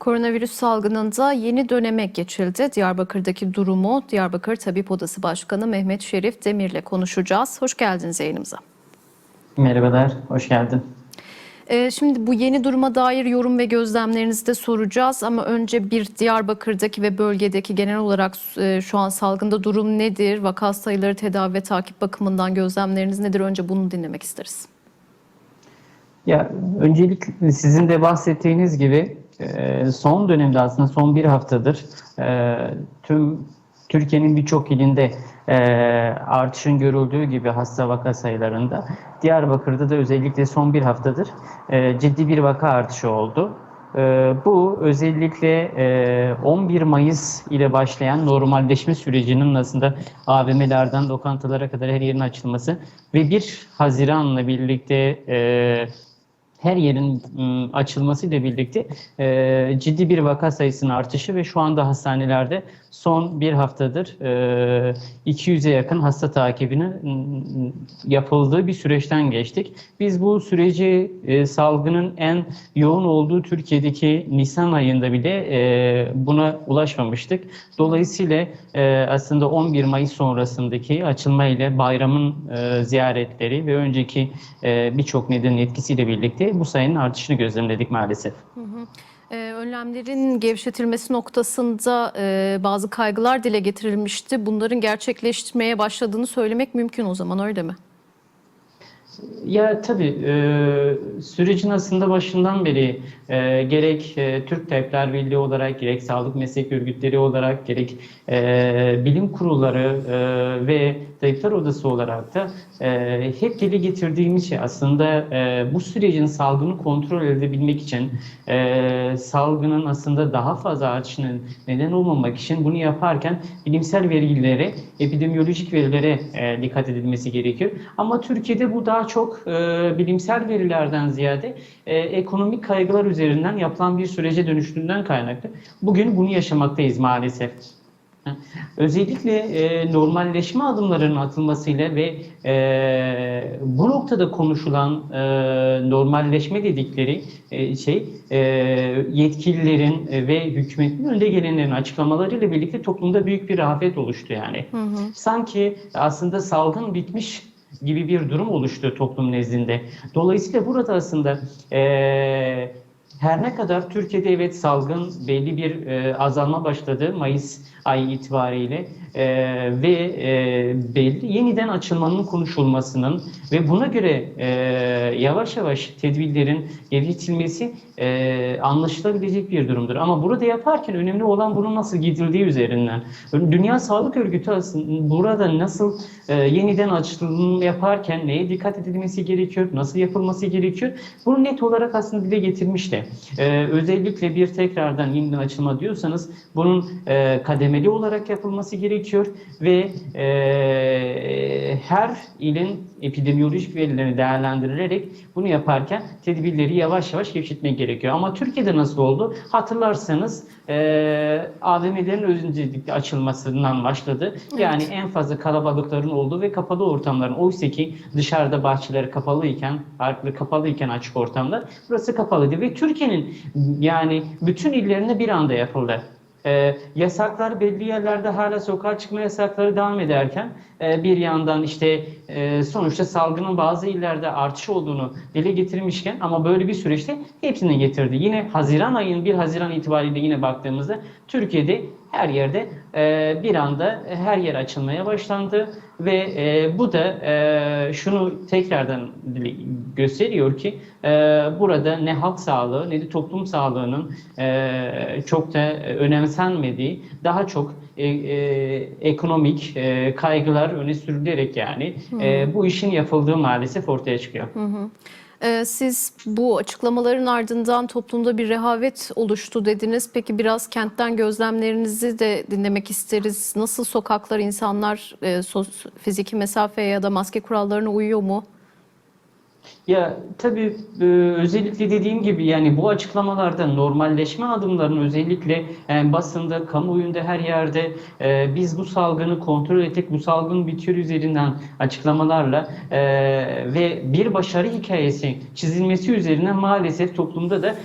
Koronavirüs salgınında yeni döneme geçildi. Diyarbakır'daki durumu Diyarbakır Tabip Odası Başkanı Mehmet Şerif Demir'le konuşacağız. Hoş geldiniz yayınımıza. Merhabalar, hoş geldin. Ee, Şimdi bu yeni duruma dair yorum ve gözlemlerinizi de soracağız ama önce bir Diyarbakır'daki ve bölgedeki genel olarak e, şu an salgında durum nedir? Vaka sayıları, tedavi ve takip bakımından gözlemleriniz nedir? Önce bunu dinlemek isteriz. Ya öncelikle sizin de bahsettiğiniz gibi son dönemde aslında son bir haftadır e, tüm Türkiye'nin birçok ilinde e, artışın görüldüğü gibi hasta vaka sayılarında Diyarbakır'da da özellikle son bir haftadır e, ciddi bir vaka artışı oldu. Bu özellikle e, 11 Mayıs ile başlayan normalleşme sürecinin aslında AVM'lerden lokantalara kadar her yerin açılması ve 1 Haziran'la birlikte her yerin ım, açılmasıyla birlikte e, ciddi bir vaka sayısının artışı ve şu anda hastanelerde son bir haftadır e, 200'e yakın hasta takibinin ım, yapıldığı bir süreçten geçtik. Biz bu süreci salgının en yoğun olduğu Türkiye'deki Nisan ayında bile buna ulaşmamıştık. Dolayısıyla aslında 11 Mayıs sonrasındaki açılma ile bayramın ziyaretleri ve önceki e, birçok nedenin etkisiyle birlikte bu sayının artışını gözlemledik maalesef. Ee, Önlemlerin gevşetilmesi noktasında e, bazı kaygılar dile getirilmişti. Bunların gerçekleşmeye başladığını söylemek mümkün o zaman öyle mi? Ya tabii e, sürecin aslında başından beri e, gerek e, Türk Tabipler Birliği olarak gerek sağlık meslek örgütleri olarak gerek e, bilim kurulları e, ve Tabipler Odası olarak da e, hep dile getirdiğimiz şey aslında e, bu sürecin salgını kontrol edebilmek için e, salgının aslında daha fazla artışının neden olmamak için bunu yaparken bilimsel verilere, epidemiyolojik verilere e, dikkat edilmesi gerekiyor. Ama Türkiye'de bu daha çok e, bilimsel verilerden ziyade e, ekonomik kaygılar üzerinden yapılan bir sürece dönüştüğünden kaynaklı. Bugün bunu yaşamaktayız maalesef. Özellikle e, normalleşme adımlarının atılmasıyla ve e, bu noktada konuşulan e, normalleşme dedikleri e, şey e, yetkililerin e, ve hükümetin önde gelenlerin açıklamalarıyla birlikte toplumda büyük bir rağbet oluştu yani. Sanki aslında salgın bitmiş gibi bir durum oluştu toplum nezdinde. Dolayısıyla burada aslında e, her ne kadar Türkiye'de evet salgın belli bir e, azalma başladı Mayıs ayı itibariyle e, ve e, belli yeniden açılmanın konuşulmasının ve buna göre e, yavaş yavaş tedbirlerin gevşetilmesi e, anlaşılabilecek bir durumdur. Ama burada yaparken önemli olan bunun nasıl gidildiği üzerinden. Dünya Sağlık Örgütü aslında burada nasıl e, yeniden açılım yaparken neye dikkat edilmesi gerekiyor, nasıl yapılması gerekiyor bunu net olarak aslında dile getirmişti. E, özellikle bir tekrardan yeniden açılma diyorsanız bunun e, kademeli olarak yapılması gerekiyor ve e, her ilin epidemiyolojik verilerini değerlendirilerek bunu yaparken tedbirleri yavaş yavaş gevşetmek gerekiyor. Ama Türkiye'de nasıl oldu? Hatırlarsanız e, AVM'lerin öncelikle açılmasından başladı. Yani en fazla kalabalıkların olduğu ve kapalı ortamların. Oysa ki dışarıda bahçeleri kapalıyken, parkları kapalıyken açık ortamlar burası kapalıydı ve Türkiye'nin yani bütün illerinde bir anda yapıldı. E, yasaklar belli yerlerde hala sokağa çıkma yasakları devam ederken e, bir yandan işte e, sonuçta salgının bazı illerde artış olduğunu dile getirmişken ama böyle bir süreçte hepsini getirdi. Yine Haziran ayının 1 Haziran itibariyle yine baktığımızda Türkiye'de her yerde e, bir anda her yer açılmaya başlandı ve e, bu da e, şunu tekrardan gösteriyor ki e, burada ne halk sağlığı ne de toplum sağlığının e, çok da önemsenmediği daha çok e, e, ekonomik e, kaygılar öne sürülerek yani e, bu işin yapıldığı maalesef ortaya çıkıyor. Ee, Siz bu açıklamaların ardından toplumda bir rehavet oluştu dediniz. Peki biraz kentten gözlemlerinizi de dinlemek isteriz. Nasıl sokaklar, insanlar e, sos- fiziki mesafeye ya da maske kurallarına uyuyor mu? Ya tabii e, özellikle dediğim gibi yani bu açıklamalarda normalleşme adımlarının özellikle e, basında, kamuoyunda her yerde e, biz bu salgını kontrol ettik, bu salgın bitiyor üzerinden açıklamalarla ve bir başarı hikayesi çizilmesi üzerine maalesef toplumda da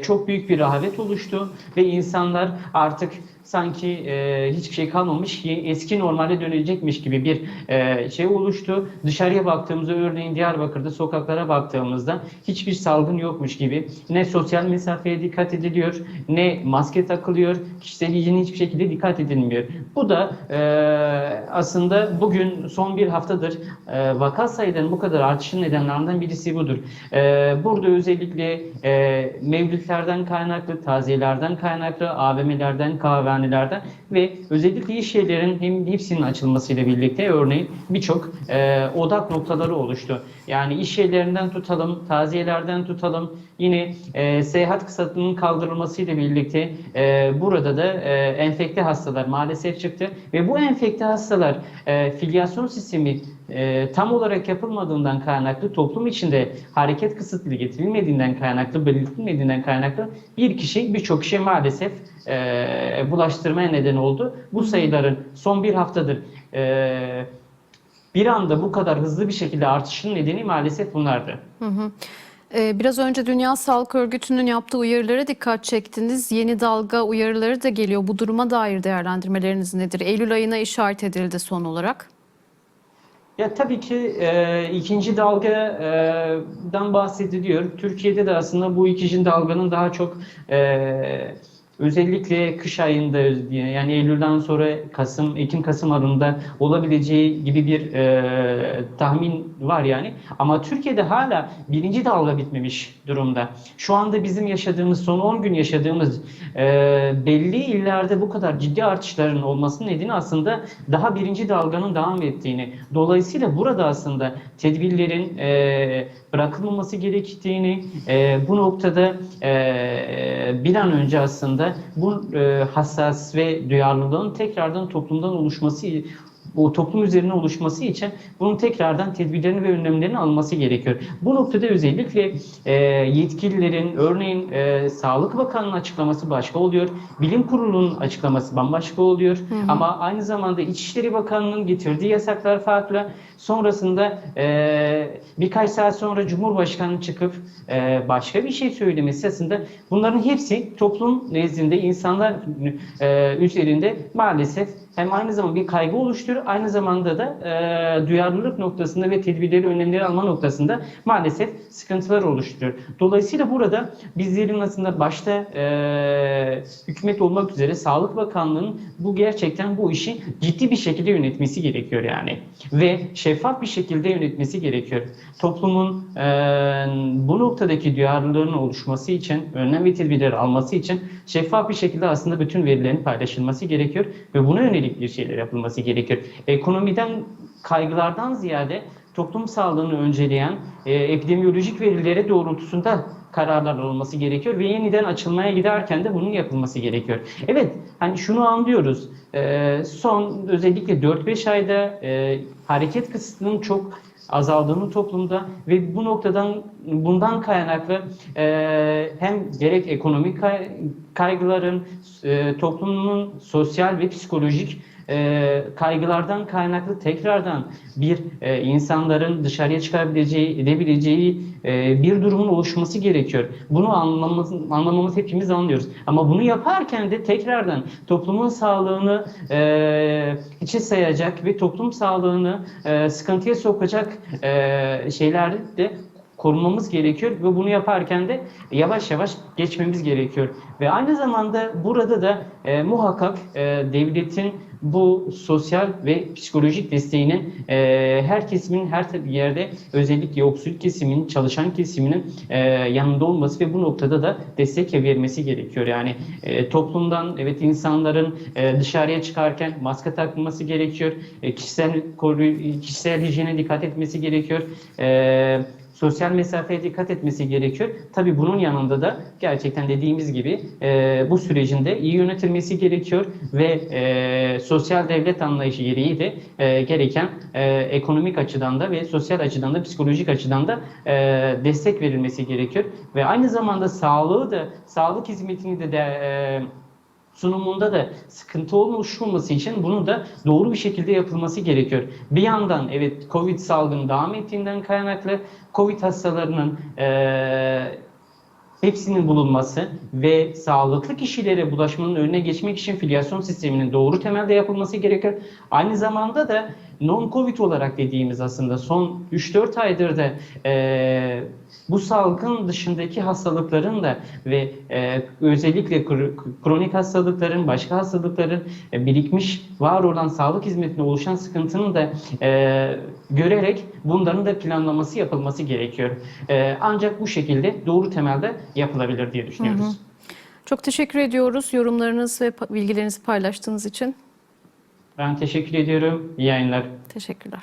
çok büyük bir rehavet oluştu ve insanlar artık sanki e, hiçbir şey kalmamış ki eski normale dönecekmiş gibi bir e, şey oluştu. Dışarıya baktığımızda örneğin Diyarbakır'da sokaklara baktığımızda hiçbir salgın yokmuş gibi ne sosyal mesafeye dikkat ediliyor ne maske takılıyor kişisel hijyene hiçbir şekilde dikkat edilmiyor. Bu da e, aslında bugün son bir haftadır e, vaka sayılarının bu kadar artışın nedenlerinden birisi budur. E, burada özellikle e, mevlütlerden kaynaklı, taziyelerden kaynaklı, AVM'lerden, kahvehanelerden ve özellikle iş yerlerin hem hepsinin açılmasıyla birlikte örneğin birçok e, odak noktaları oluştu. Yani iş yerlerinden tutalım, taziyelerden tutalım, yine e, seyahat kısıtının kaldırılmasıyla birlikte e, burada da e, enfekte hastalar maalesef çıktı ve bu enfekte hastalar e, filyasyon sistemi e, tam olarak yapılmadığından kaynaklı toplum içinde hareket kısıtlı getirilmediğinden kaynaklı belirtilmediğinden kaynaklı bir kişi birçok kişi maalesef e, bulaştırmaya neden oldu. Bu sayıların son bir haftadır e, bir anda bu kadar hızlı bir şekilde artışın nedeni maalesef bunlardı. Ee, Biraz önce Dünya Sağlık Örgütü'nün yaptığı uyarılara dikkat çektiniz. Yeni dalga uyarıları da geliyor. Bu duruma dair değerlendirmeleriniz nedir? Eylül ayına işaret edildi son olarak. Ya tabii ki e, ikinci dalgadan bahsediliyor. Türkiye'de de aslında bu ikinci dalganın daha çok e, özellikle kış ayında yani Eylül'den sonra Kasım, Ekim Kasım ayında olabileceği gibi bir e, tahmin var yani. Ama Türkiye'de hala birinci dalga bitmemiş durumda. Şu anda bizim yaşadığımız son 10 gün yaşadığımız e, belli illerde bu kadar ciddi artışların olmasının nedeni aslında daha birinci dalganın devam ettiğini. Dolayısıyla burada aslında tedbirlerin e, bırakılmaması gerektiğini e, bu noktada e, bir an önce aslında bu e, hassas ve duyarlılığın tekrardan toplumdan oluşması o toplum üzerine oluşması için bunun tekrardan tedbirlerini ve önlemlerini alması gerekiyor. Bu noktada özellikle e, yetkililerin örneğin e, Sağlık Bakanı'nın açıklaması başka oluyor. Bilim Kurulu'nun açıklaması bambaşka oluyor. Ama aynı zamanda İçişleri Bakanı'nın getirdiği yasaklar farklı. Sonrasında e, birkaç saat sonra Cumhurbaşkanı çıkıp e, başka bir şey söylemesi aslında bunların hepsi toplum nezdinde insanlar e, üzerinde maalesef hem aynı zamanda bir kaygı oluşturuyor, aynı zamanda da e, duyarlılık noktasında ve tedbirleri, önlemleri alma noktasında maalesef sıkıntılar oluşturuyor. Dolayısıyla burada bizlerin aslında başta e, hükümet olmak üzere Sağlık Bakanlığı'nın bu gerçekten bu işi ciddi bir şekilde yönetmesi gerekiyor yani. Ve şeffaf bir şekilde yönetmesi gerekiyor. Toplumun e, bu noktadaki duyarlılığının oluşması için, önlem ve tedbirleri alması için şeffaf bir şekilde aslında bütün verilerin paylaşılması gerekiyor ve buna yönelik bir şeyler yapılması gerekiyor. Ekonomiden kaygılardan ziyade toplum sağlığını önceleyen e, epidemiyolojik verilere doğrultusunda kararlar alınması gerekiyor ve yeniden açılmaya giderken de bunun yapılması gerekiyor. Evet, hani şunu anlıyoruz. E, son özellikle 4-5 ayda e, hareket kısıtının çok azaldığını toplumda ve bu noktadan bundan kaynaklı e, hem gerek ekonomik kay- kaygıların e, toplumun sosyal ve psikolojik e, kaygılardan kaynaklı tekrardan bir e, insanların dışarıya çıkabileceği, edebileceği e, bir durumun oluşması gerekiyor. Bunu anlamamız, anlamamız hepimiz anlıyoruz. Ama bunu yaparken de tekrardan toplumun sağlığını e, içe sayacak ve toplum sağlığını e, sıkıntıya sokacak e, şeyler de korumamız gerekiyor ve bunu yaparken de yavaş yavaş geçmemiz gerekiyor. Ve aynı zamanda burada da e, muhakkak e, devletin bu sosyal ve psikolojik desteğinin e, her kesimin her yerde özellikle yoksul kesimin, çalışan kesiminin e, yanında olması ve bu noktada da destek vermesi gerekiyor. Yani e, toplumdan evet insanların e, dışarıya çıkarken maske takılması gerekiyor. E, kişisel kişisel hijyene dikkat etmesi gerekiyor. E, sosyal mesafeye dikkat etmesi gerekiyor. Tabii bunun yanında da gerçekten dediğimiz gibi e, bu sürecin de iyi yönetilmesi gerekiyor ve e, sosyal devlet anlayışı gereği de e, gereken e, ekonomik açıdan da ve sosyal açıdan da psikolojik açıdan da e, destek verilmesi gerekiyor ve aynı zamanda sağlığı da sağlık hizmetini de, de e, sunumunda da sıkıntı oluşmaması için bunun da doğru bir şekilde yapılması gerekiyor. Bir yandan evet Covid salgını devam ettiğinden kaynaklı Covid hastalarının eee hepsinin bulunması ve sağlıklı kişilere bulaşmanın önüne geçmek için filyasyon sisteminin doğru temelde yapılması gerekiyor. Aynı zamanda da non-covid olarak dediğimiz aslında son 3-4 aydır da eee, bu salgın dışındaki hastalıkların da ve eee, özellikle kro- kronik hastalıkların, başka hastalıkların e, birikmiş, var olan sağlık hizmetine oluşan sıkıntının da eee, görerek bunların da planlaması yapılması gerekiyor. Eee, ancak bu şekilde doğru temelde yapılabilir diye düşünüyoruz. Çok teşekkür ediyoruz yorumlarınız ve bilgilerinizi paylaştığınız için. Ben teşekkür ediyorum. İyi yayınlar. Teşekkürler.